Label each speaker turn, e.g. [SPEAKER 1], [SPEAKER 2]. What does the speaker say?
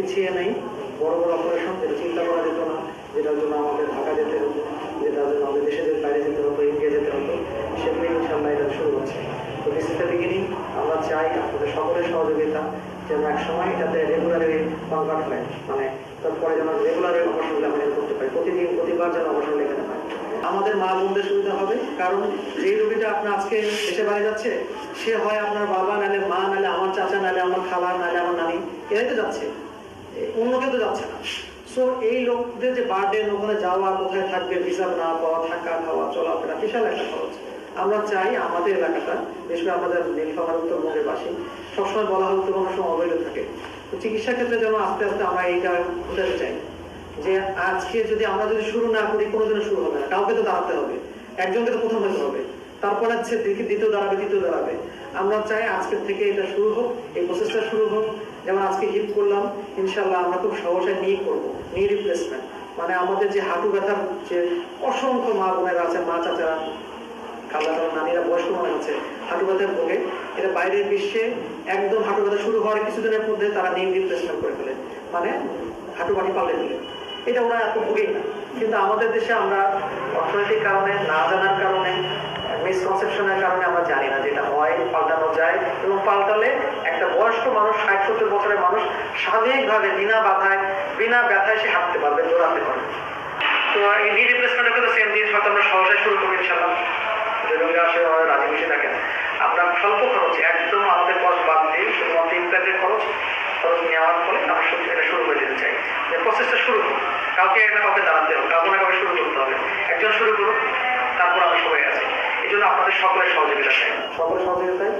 [SPEAKER 1] পিছিয়ে নেই। বড় বড় অপারেশন যেটা চিন্তা করা যেত না। যেটার জন্য আমাদের ঢাকা যেতে হতো, যেটার জন্য আমাদের দেশের বাইরে যেতে হতো ইন্ডিয়া যেতে হতো, সেগুলি ইনশাল্লাহ এটা শুরু হচ্ছে। তো দিস ইজ আমরা চাই আপনাদের সকলের সহযোগিতা যেন এক সময় এটাতে রেগুলারলি কনভার্ট হয় মানে তারপরে যেন রেগুলারলি অপারেশনগুলো আমরা যেন করতে পারি। প্রতিদিন, প্রতিবার যেন অপারেশন এখানে হয়। আমাদের মা বোনদের সুবিধা হবে, কারণ যে রোগীটা আপনার আজকে দেশে বাড়ি যাচ্ছে, সে হয় আপনার বাবা, নাহলে মা, নাহলে আমার চাচা নালে আমার খালা, নাহলে আমার নানি, এরাই তো যাচ্ছে। অন্য কেউ তো যাচ্ছে না। সো এই লোকদের যে বার্থডে ওখানে যাওয়া, কোথায় থাকবে ভিসা না পাওয়া, থাকা, খাওয়া, চলাফেরা, বিশাল একটা খরচ। আমরা চাই আমাদের এলাকাটা, বিশেষ করে আমাদের নীলফামার উত্তরবঙ্গের বাসী, সবসময় বলা হয় উত্তরবঙ্গ সময় অবৈধ থাকে। তো চিকিৎসা ক্ষেত্রে যেন আস্তে আস্তে আমরা এইটা বোঝাতে চাই যে আজকে যদি আমরা যদি শুরু না করি কোনো কোনোদিনও শুরু হবে না। কাউকে তো দাঁড়াতে হবে। একজনকে তো প্রথম হতে হবে। তারপরে হচ্ছে দ্বিতীয় দ্বিতীয় দাঁড়াবে তৃতীয় দাঁড়াবে আমরা চাই আজকের থেকে এটা শুরু হোক, এই প্রসেসটা শুরু হোক। যেমন আজকে হিপ করলাম ইনশাল্লাহ আমরা খুব সহসায় নিয়ে করব নি রিপ্লেসমেন্ট মানে আমাদের যে হাঁটু ব্যথার যে অসংখ্য মা বোনেরা আছে, মা চাচারা খালা খালা নানিরা, বয়স্ক মনে হচ্ছে হাঁটু ব্যথার ভোগে, এটা বাইরের বিশ্বে একদম হাঁটু ব্যথা শুরু হওয়ার কিছুদিনের মধ্যে তারা নিম রিপ্লেসমেন্ট করে ফেলে। মানে হাঁটু পাটি পাল্টে ফেলে এটা ওরা এত ভোগেই না। কিন্তু আমাদের দেশে আমরা অর্থনৈতিক কারণে না জানার কারণে মিসকনসেপশনের কারণে আমরা জানি না যেটা হয় পাল্টানো যায় এবং পাল্টালে একটা বয়স্ক মানুষ ষাট সত্তর বছরের মানুষ স্বাভাবিকভাবে বিনা বাধায় বিনা ব্যথায় সে হাঁটতে পারবে দৌড়াতে পারবে। তো এই নি রিপ্লেসমেন্টের কিন্তু সেম জিনিস হয়তো আমরা সহসায় শুরু করব ইনশাল্লাহ যে রোগীরা আসে আমাদের রাজি খুশি থাকেন। আমরা স্বল্প খরচে একদম আমাদের কস্ট বাদ দিয়ে শুধুমাত্র ইমপ্ল্যান্টের খরচ খরচ নেওয়ার ফলে আমরা শুরু এটা শুরু করে দিতে চাই। যে প্রসেসটা শুরু হোক কাউকে একটা কাউকে দাঁড়াতে হবে কাউকে না কাউকে জন্য আপনাদের সকলের সহযোগিতা চাই। সকলের সহযোগিতায়